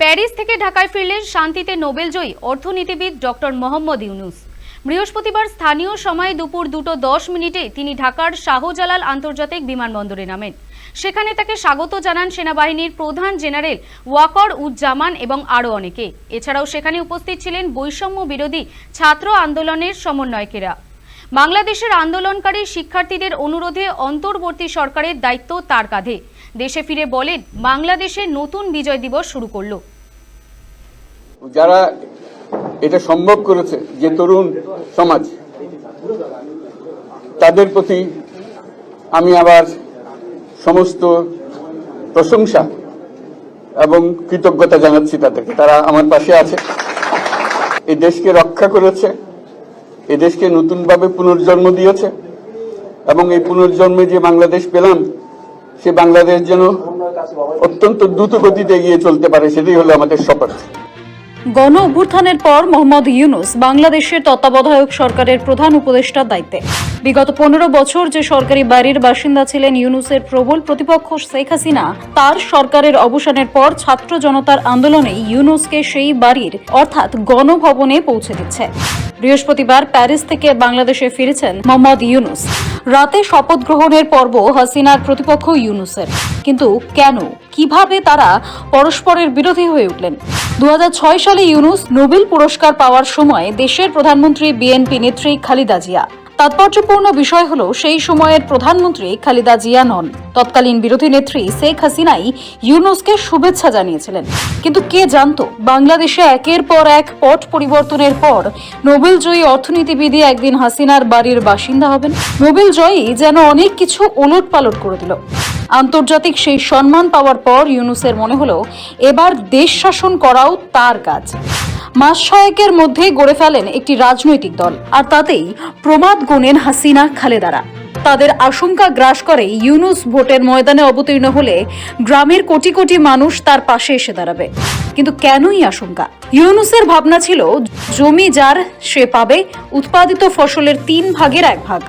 Paris থেকে ঢাকায় ফিরলেন শান্তিতে নোবেলজয়ী অর্থনীতিবিদ ডক্টর মোহাম্মদ ইউনুস। বৃহস্পতিবার স্থানীয় সময় দুপুর দুটো দশ মিনিটে তিনি ঢাকার শাহজালাল আন্তর্জাতিক বিমানবন্দরে নামেন। সেখানে তাকে স্বাগত জানান সেনাবাহিনীর প্রধান জেনারেল ওয়াকর উজ্জামান এবং আরও অনেকে। এছাড়াও সেখানে উপস্থিত ছিলেন বৈষম্য বিরোধী ছাত্র আন্দোলনের সমন্বয়কেরা। বাংলাদেশের আন্দোলনকারী শিক্ষার্থীদের অনুরোধে অন্তর্বর্তী সরকারের দায়িত্ব তার কাঁধে। দেশে ফিরে বলেন, বাংলাদেশে নতুন বিজয় দিবস শুরু করল। যারা এটা সম্ভব করেছে, যে তরুণ সমাজ, তাদের প্রতি আমি আবার সমস্ত প্রশংসা এবং কৃতজ্ঞতা জানাচ্ছি তাদেরকে। তারা আমার পাশে আছে। এই দেশকে রক্ষা করেছে। এই দেশকে নতুনভাবে পুনর্জন্ম দিয়েছে। এবং এই পুনর্জন্মে যে বাংলাদেশ পেলাম, সে বাংলাদেশ যেন অত্যন্ত দ্রুত গতিতে এগিয়ে চলতে পারে, সেটাই হলো আমাদের শপথ। গণ অভ্যুত্থানের পর মোহাম্মদ ইউনুস বাংলাদেশের তত্ত্বাবধায়ক সরকারের প্রধান উপদেষ্টার দায়িত্বে। বিগত পনেরো বছর যে সরকারি বাড়ির বাসিন্দা ছিলেন ইউনুসের প্রবল প্রতিপক্ষ শেখ হাসিনা, তার সরকারের অবসানের পর ছাত্র জনতার আন্দোলনে ইউনুসকে সেই বাড়ির, অর্থাৎ গণভবনে পৌঁছে দিচ্ছে। বৃহস্পতিবার প্যারিস থেকে বাংলাদেশে ফিরেছেন মোহাম্মদ ইউনুস। রাতে শপথ গ্রহণের পর্ব হাসিনার প্রতিপক্ষ ইউনুসের। কিন্তু কেন? কীভাবে তারা পরস্পরের বিরোধী হয়ে উঠলেন? দু হাজার ছয় সালে ইউনুস নোবেল পুরস্কার পাওয়ার সময় দেশের প্রধানমন্ত্রী বিএনপি নেত্রী খালিদা জিয়া তাৎপর্যপূর্ণ বিষয় হল সেই সময়ের প্রধানমন্ত্রী খালিদা জিয়া নন। তৎকালীন বিরোধী নেত্রী শেখ হাসিনাই ইউনুসকে শুভেচ্ছা জানিয়েছিলেন। কিন্তু কে জানতো, বাংলাদেশে একের পর এক পট পরিবর্তনের পর নোবেলজয়ী অর্থনীতিবিদই একদিন হাসিনার বাড়ির বাসিন্দা হবেন। নোবেল জয়ী যেন অনেক কিছু ওলট পালট করে দিল। আন্তর্জাতিক সেই সম্মান পাওয়ার পর ইউনুসের মনে হলো, এবার দেশ শাসন করাও তার কাজ। মাস ছয়েকের মধ্যে গড়ে ফেলেন একটি রাজনৈতিক দল, আর তাতেই প্রমাদ গোনেন হাসিনা, খালেদারা। তাদের আশঙ্কা গ্রাস করে ইউনুস ভোটের ময়দানে অবতীর্ণ হলে গ্রামের কোটি কোটি মানুষ তার পাশে এসে দাঁড়াবে। কিন্তু কেনই আশঙ্কা? ইউনুসের ভাবনা ছিল, জমি যার, সে পাবে, উৎপাদিত ফসলের তিন ভাগের এক ভাগ।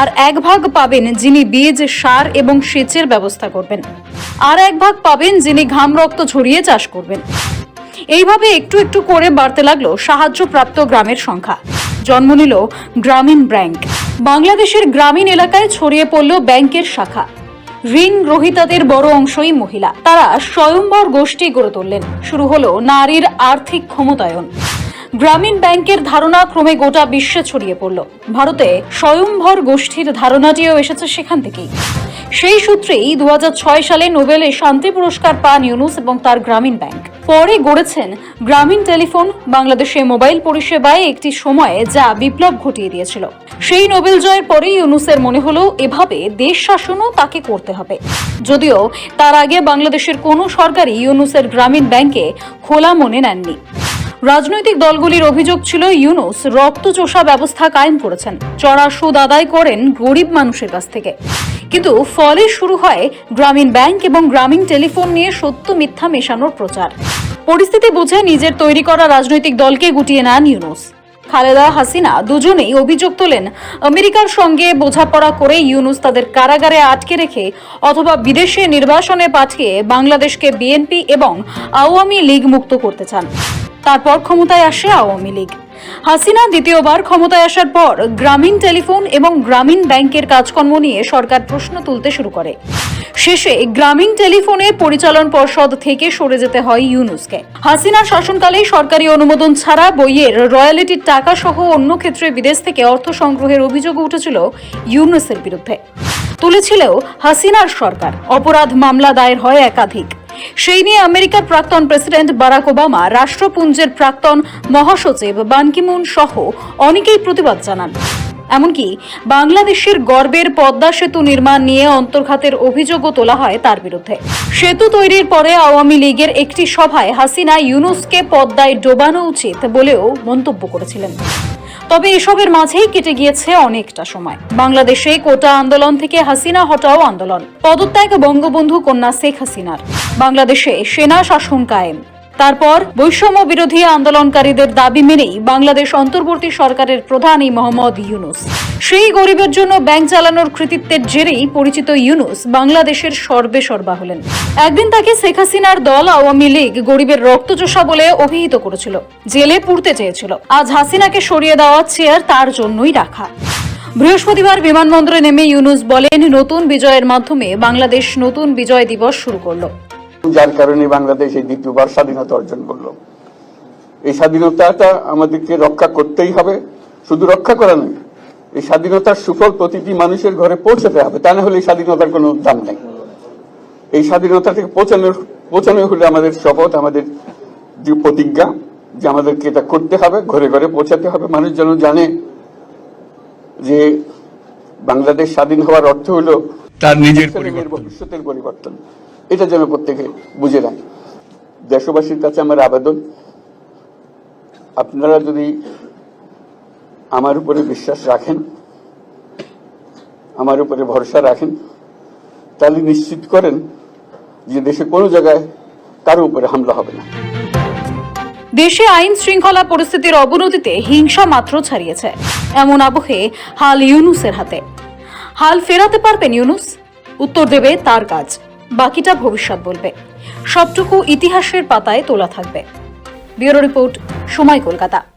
আর এক ভাগ পাবেন যিনি বীজ, সার এবং সেচের ব্যবস্থা করবেন। আর এক ভাগ পাবেন যিনি ঘাম রক্ত ঝরিয়ে চাষ করবেন। এইভাবে একটু একটু করে বাড়তে লাগল সাহায্যপ্রাপ্ত গ্রামের সংখ্যা। জন্ম নিল গ্রামীণ ব্যাংক। বাংলাদেশের গ্রামীণ এলাকায় ছড়িয়ে পড়ল ব্যাংকের শাখা। ঋণ গ্রহীতাদের বড় অংশই মহিলা। তারা স্বয়ম্বর গোষ্ঠী গড়ে তুললেন। শুরু হলো নারীর আর্থিক ক্ষমতায়ন। গ্রামীণ ব্যাংকের ধারণা ক্রমে গোটা বিশ্বে ছড়িয়ে পড়ল। ভারতে স্বয়ংভর গোষ্ঠীর ধারণাটিও এসেছে সেখান থেকেই। সেই সূত্রেই দু হাজার ছয় সালে নোবেলে শান্তি পুরস্কার পান ইউনুস এবং তার গ্রামীণ ব্যাংক। পরে গড়েছেন গ্রামীণ টেলিফোন, বাংলাদেশে মোবাইল পরিষেবায় একটি সময়ে যা বিপ্লব ঘটিয়ে দিয়েছিল। সেই নোবেল জয়ের পরে ইউনুসের মনে হলো, এভাবে দেশ শাসনও তাকে করতে হবে। যদিও তার আগে বাংলাদেশের কোনো সরকারই ইউনুসের গ্রামীণ ব্যাংকে খোলা মনে নেননি। রাজনৈতিক দলগুলির অভিযোগ ছিল, ইউনুস রক্তচোষা ব্যবস্থা কায়েম করেছেন। চড়া সুদ আদায় করেন গরিব মানুষের কাছ থেকে। কিন্তু ফলে শুরু হয় গ্রামীণ ব্যাংক এবং গ্রামীণ টেলিফোন নিয়ে সত্য মিথ্যা মেশানোর প্রচার। পরিস্থিতি বুঝে নিজের তৈরি করা রাজনৈতিক দলকে গুটিয়ে নেন ইউনুস। খালেদা হাসিনা দুজনেই অভিযোগ তোলেন, আমেরিকার সঙ্গে বোঝাপড়া করে ইউনুস তাদের কারাগারে আটকে রেখে অথবা বিদেশে নির্বাসনে পাঠিয়ে বাংলাদেশকে বিএনপি এবং আওয়ামী লীগ মুক্ত করতে চান। তারপর ক্ষমতায় আসে আওয়ামী লীগ। হাসিনা দ্বিতীয়বার ক্ষমতায় আসার পর গ্রামীণ টেলিফোন এবং গ্রামীণ ব্যাংকের কাজকর্ম নিয়ে সরকার প্রশ্ন তুলতে শুরু করে। শেষে গ্রামীণ টেলিফোনের পরিচালন পর্ষদ থেকে সরে যেতে হয় ইউনুসকে। হাসিনার শাসনকালে সরকারি অনুমোদন ছাড়া বইয়ের রয়্যালিটির টাকা সহ অন্য ক্ষেত্রে বিদেশ থেকে অর্থ সংগ্রহের অভিযোগ উঠেছিল ইউনুসের বিরুদ্ধে। তুলেছিল হাসিনার সরকার অপরাধ মামলা দায়ের হয় একাধিক। সেই নিয়ে আমেরিকার প্রাক্তন প্রেসিডেন্ট বারাক ওবামা, রাষ্ট্রপুঞ্জের প্রাক্তন মহাসচিব বানকিমুন সহ অনেকেই প্রতিবাদ জানান। এমনকি বাংলাদেশের গর্বের পদ্মা সেতু নির্মাণ নিয়ে অন্তর্ঘাতের অভিযোগও তোলা হয় তার বিরুদ্ধে। সেতু তৈরির পরে আওয়ামী লীগের একটি সভায় হাসিনা ইউনুসকে পদ্মায় ডোবানো উচিত বলেও মন্তব্য করেছিলেন। তবে এসবের মাঝেই কেটে গিয়েছে অনেকটা সময়। বাংলাদেশে কোটা আন্দোলন থেকে হাসিনা হটাও আন্দোলন। পদত্যাগ বঙ্গবন্ধু কন্যা শেখ হাসিনার। বাংলাদেশে সেনা শাসন কায়েম। তারপর বৈষম্য বিরোধী আন্দোলনকারীদের দাবি মেনেই বাংলাদেশ অন্তর্বর্তী সরকারের প্রধান এই মোহাম্মদ ইউনুস। সেই গরিবের জন্য ব্যাংক চালানোর কৃতিত্বের জেরেই পরিচিত ইউনুস বাংলাদেশের সর্বে সর্বা হলেন। একদিন তাকে শেখ হাসিনার দল আওয়ামী লীগ গরিবের রক্তচোষা বলে অভিহিত করেছিল। জেলে পুড়তে চেয়েছিল। আজ হাসিনাকে সরিয়ে দেওয়া চেয়ার তার জন্যই রাখা। বৃহস্পতিবার বিমানবন্দরে নেমে ইউনুস বলেন, নতুন বিজয়ের মাধ্যমে বাংলাদেশ নতুন বিজয় দিবস শুরু করল। যার কারণে বাংলাদেশ এই দ্বিতীয়বার স্বাধীনতা অর্জন করল। এই স্বাধীনতাটা আমাদেরকে রক্ষা করতেই হবে। শুধু রক্ষা করা নয় এই স্বাধীনতার সুফল প্রতিটি মানুষের ঘরে পৌঁছাতে হবে। তা না হলে এই স্বাধীনতার কোনো দাম নেই। এই স্বাধীনতা থেকে পৌঁছানোর পৌঁছানো হলে আমাদের শপথ আমাদের যে প্রতিজ্ঞা যে আমাদেরকে এটা করতে হবে ঘরে ঘরে পৌঁছাতে হবে। মানুষ যেন জানে যে বাংলাদেশ স্বাধীন হওয়ার অর্থ হলো তার নিজের ভবিষ্যতের পরিবর্তন। এটা যেন প্রত্যেকে বুঝে নেয় দেশবাসীর কাছে আমার আবেদন, আপনারা যদি আমার উপরে বিশ্বাস রাখেন, আমার উপরে ভরসা রাখেন, তাহলে নিশ্চিত করেন যে দেশে কোনো জায়গায় কারও উপরে হামলা হবে না। দেশে আইন শৃঙ্খলা পরিস্থিতির অবনতিতে হিংসা মাত্র ছাড়িয়েছে। এমন আবহে হাল ইউনুসের হাতে। হাল ফেরাতে পারবেন ইউনুস, উত্তর দেবে তার কাজ। বাকিটা ভবিষ্যৎ বলবে। সবটুকু ইতিহাসের পাতায় তোলা থাকবে। ব্যুরো রিপোর্ট সময় কলকাতা।